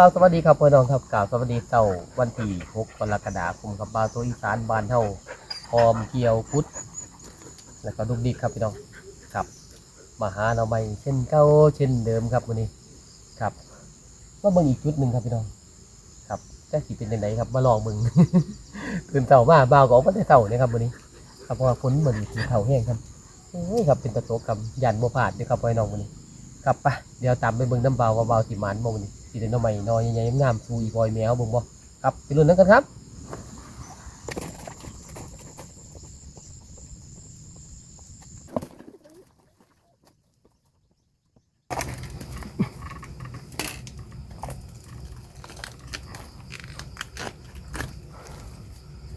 ครับสวัสดีครับพี่น้องครับกล่าวสวัสดีเจ้าวันที่6กรกฎาคมครับบาวตัวอีสานบ้านเฮาพร้อมเกี่ยวพุทธแล้วก็ลูกดิกครับพี่น้องครับมาหาเราใหม่เช่นเก่าเช่นเดิมครับวันนี้ครับมาเบิ่งอีกจุดหนึ่งครับพี่น้องครับจะสิเป็นยังไงครับมาลองเบิ่งตื่นเต่ามาบ่าวก็ออกมาได้เต่าเนี่ยครับวันนี้ ครับเพราะว่าฝนเหมือนสีเต่าแห้งครับโอ้ยครับเป็นตะโตกับยันบ่พาดเด้อครับพี่น้องวันนี้ ครับไปเดี๋ยวตามไปเบิ่งน้ำเบาวเบาสิหมันบ่มื้อนี้ ที่เด้น้องใหม่น้อยใหญ่ๆงามฟูอีบอยแมวบิ่งบ่ครับไปรุ่นนั้นกันครับ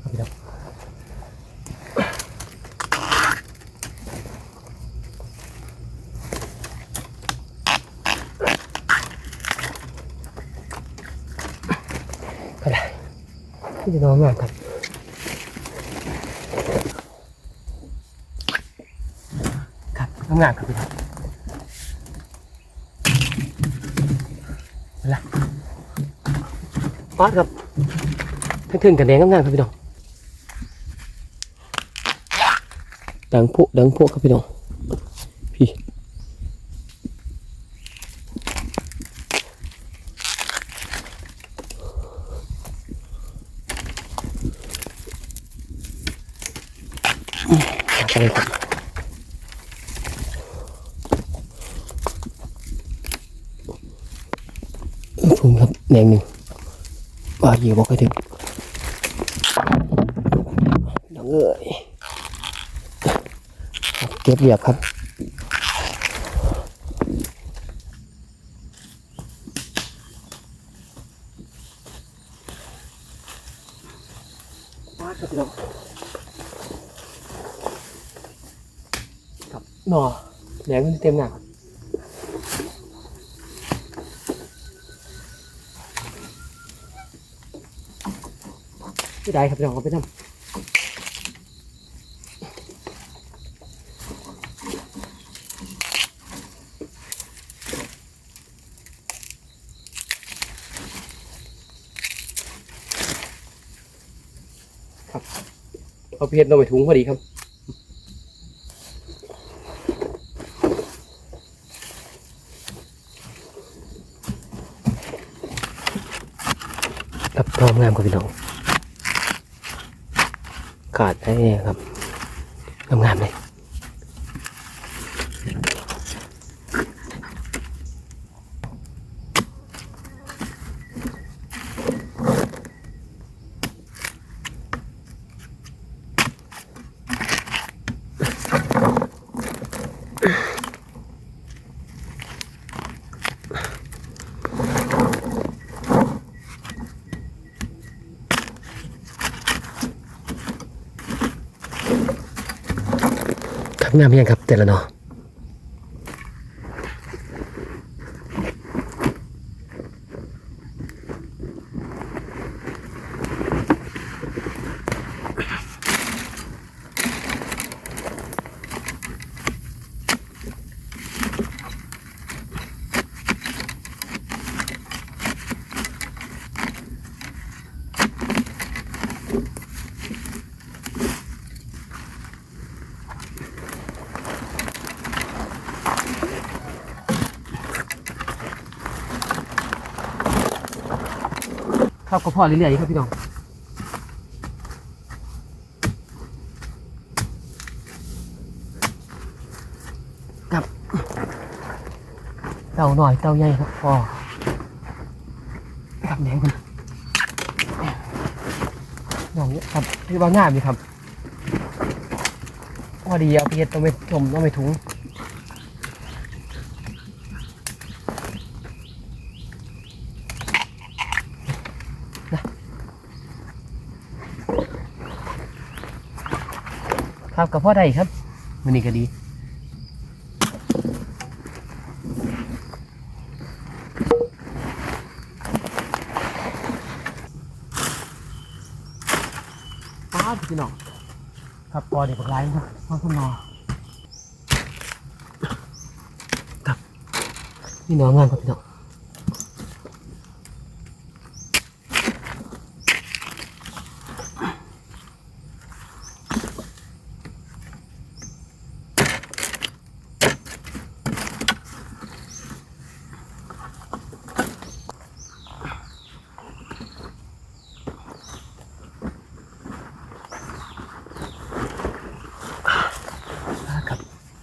ครับพี่น้องก็ได้ ที่จะน้องงามครับครับน้องามครับพี่น้องอาละป๊อดครับถึงๆกันแดงงามๆครับพี่น้องดังพุดังพุครับพี่น้องพี่ ไปเลยครับฟุ่มครับแนงหนึ่งว่าเยียบอกให้ถึงน้องเอ้ยเก็บเหยียบครับมาครับพี่น้อง ครับ หน่อแหนมันเต็มหนักไม่ได้ครับพี่น้องเอาไปทำครับเอาเพชรลงไปถุงพอดีครับ ครับพร้อม งามครับพี่น้องกาดได้ครับงามๆเลย งามเพียงครับแต่ละเนาะ ครับก็พอเรื่อยๆครับพี่น้องครับเต่าหน่อยเต่าใหญ่ครับพอครับแหนงคนอย่างนี้ครับคือว่างามดีครับพอดีเอาไปเฮ็ดต้องไปชมต้องไปถุง ครับกับพ่อได้ครับมันนี่ก็ดีป้าพี่น้องครับพอเด็กไรครับพ่อคุณนอครับพี่น้องงานครับพี่น้อง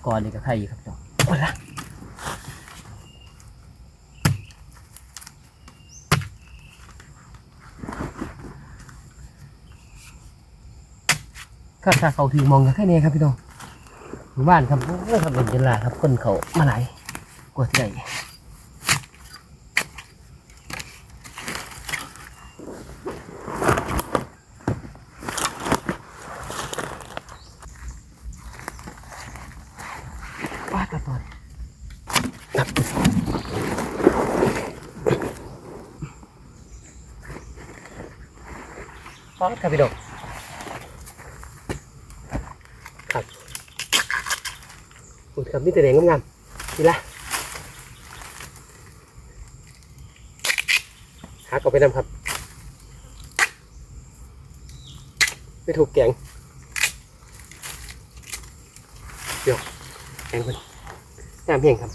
กอนนี่ก็ไข่ครับน้องโอ้ยละข้าถ้าเขาถือมองกันแค่นี้ครับพี่น้องหมู่บ้านครับโอ้ครับเป็นจังหลาครับคนเขามาหลายกว่าที่ใดป้าตะตอนครับป้าครับพี่น้องครับอุ้ยครับนี่แต่แดงงามๆนี่ละหากออกไปนำครับไม่ถูกแกงเดี๋ยวแกงคน น้ำเพียงครับ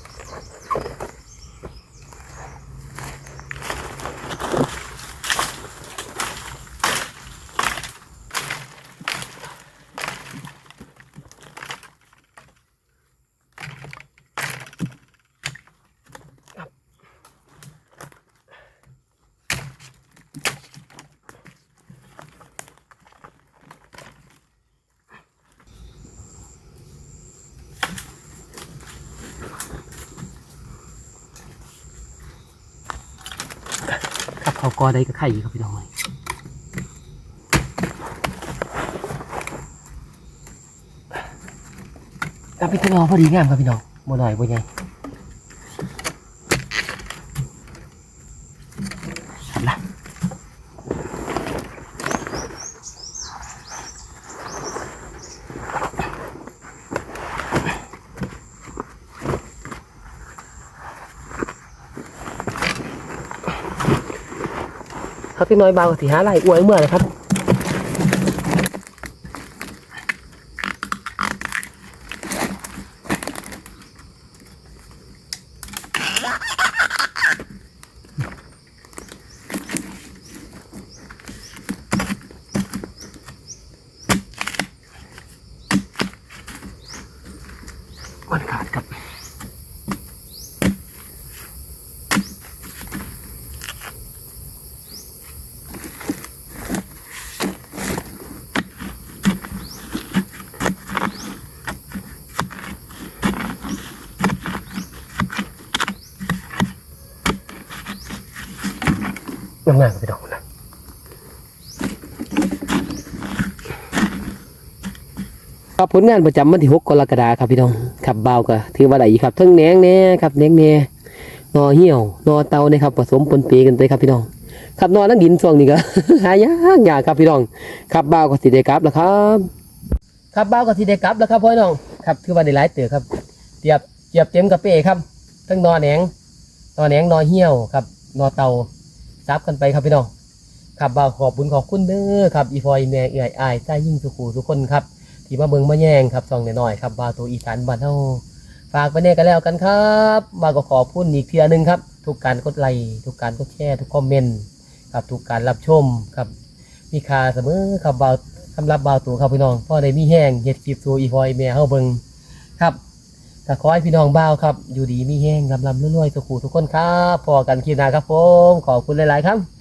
เขากอได้ก็ไข่ครับพี่น้องเลยครับพี่น้องพอดีงามครับพี่น้องบ่หน่อยบ่ใหญ่ ครับพี่น้อยเบาสิหาไรอวยเมื่อนะครับ งามงามๆครับพี่น้องนะครับผลงานประจำวันที่หกกรกฎาคมครับพี่น้องขับเบาก็ถือว่าได้อีกครับทั้งแหนงแน่ครับแหนงแน่นอเหี่ยวนอเตาเนี่ยครับผสมปนเปกันไปครับพี่น้องขับนอนั่งดินช่วงนี้ก็หายากยากครับพี่น้องขับเบาก็สิได้กลับแล้วครับขับเบาก็สิได้กลับแล้วครับพ่อน้องครับถือว่าได้หลายเตือครับเจียบเจียบเต็มกระเป้ครับทั้งนอแหนงนอแหนงนอเหี่ยวครับนอเตา ซับกันไปครับพี่น้องครับบ่าวขอบบุญขอบคุณเด้อครับอีฟอยแม่เอื่อยอายใต้ยิ่งสุขูทุกคนครับที่มาเบิงมาแย่งครับซองหน้อยๆครับบ่าวตัวอีสานบ้านเฮาฝากไปเนี่ยกันแล้วกันครับบ่าวก็ขอบคุณอีกเทียนึงครับ ทุกการกดไลค์ทุกการกดแชร์ทุกคอมเมนต์ครับทุกการรับชมครับมีค่าเสมอครับบ่าวสำหรับบ่าวตัวครับพี่น้องพ่อได้มีแห้งเฮ็ดคลิปสู่อีฟอยแม่เฮาเบิงครับ ก็ขอให้พี่น้องบ่าวครับ อยู่ดีมีแห้งลำลำรวยๆสุขูทุกคนครับพอกันคีน้าครับผมขอบคุณหลาย ๆ ครับ